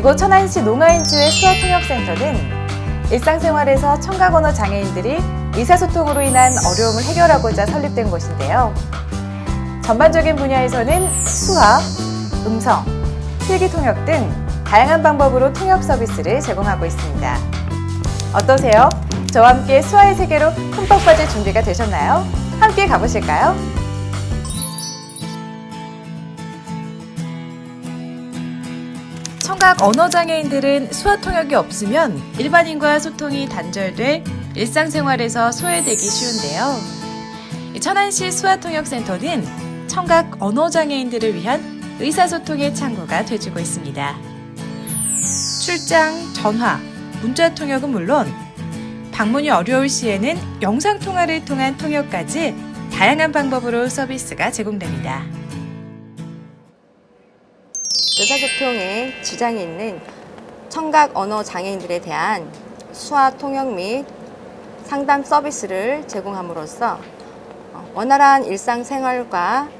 이곳 천안시 농아인지회 수어통역센터는 일상생활에서 청각 언어 장애인들이 의사소통으로 인한 어려움을 해결하고자 설립된 곳인데요. 전반적인 분야에서는 수화, 음성, 필기 통역 등 다양한 방법으로 통역 서비스를 제공하고 있습니다. 어떠세요? 저와 함께 수화의 세계로 흠뻑 빠질 준비가 되셨나요? 함께 가보실까요? 청각 언어 장애인들은 수화 통역이 없으면 일반인과 소통이 단절돼 일상생활에서 소외되기 쉬운데요. 천안시 수화통역센터는 청각 언어 장애인들을 위한 의사소통의 창구가 돼주고 있습니다. 출장, 전화, 문자 통역은 물론 방문이 어려울 시에는 영상 통화를 통한 통역까지 다양한 방법으로 서비스가 제공됩니다. 의사소통에 지장이 있는 청각 언어 장애인들에 대한 수화 통역 및 상담 서비스를 제공함으로써 어, 원활한 일상생활과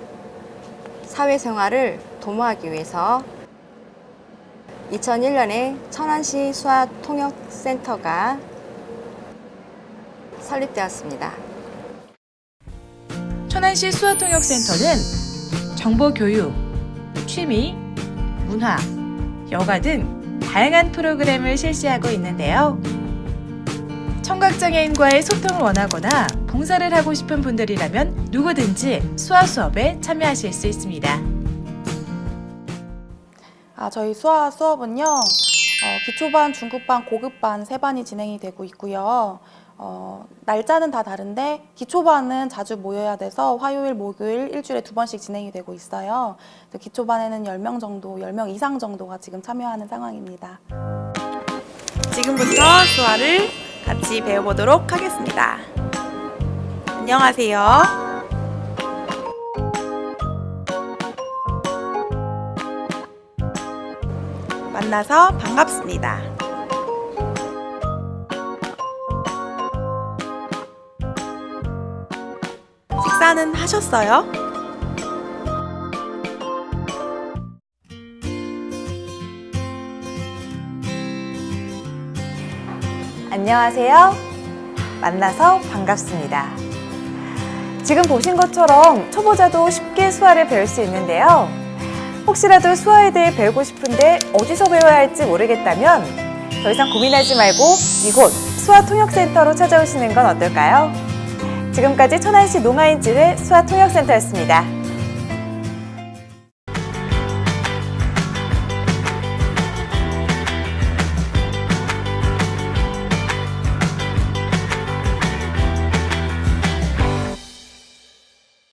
사회생활을 도모하기 위해서 2001년에 천안시 수화 통역센터가 설립되었습니다. 천안시 수화통역센터는 정보 교육, 취미, 문화, 여가 등 다양한 프로그램을 실시하고 있는데요. 청각장애인과의 소통을 원하거나 봉사를 하고 싶은 분들이라면 누구든지 수화 수업에 참여하실 수 있습니다. 아, 저희 수화 수업은요, 어, 기초반, 중급반, 고급반 세 반이 진행이 되고 있고요. 어, 날짜는 다 다른데 기초반은 자주 모여야 돼서 화요일, 목요일 일주일에 두 번씩 진행이 되고 있어요. 기초반에는 10명 정도, 10명 이상 정도가 지금 참여하는 상황입니다. 지금부터 수화를 같이 배워보도록 하겠습니다. 안녕하세요. 만나서 반갑습니다. 식사는 하셨어요? 안녕하세요. 만나서 반갑습니다. 지금 보신 것처럼 초보자도 쉽게 수화를 배울 수 있는데요. 혹시라도 수화에 대해 배우고 싶은데 어디서 배워야 할지 모르겠다면 더 이상 고민하지 말고 이곳 수화통역센터로 찾아오시는 건 어떨까요? 지금까지 천안시 농아인지회 수화통역센터였습니다.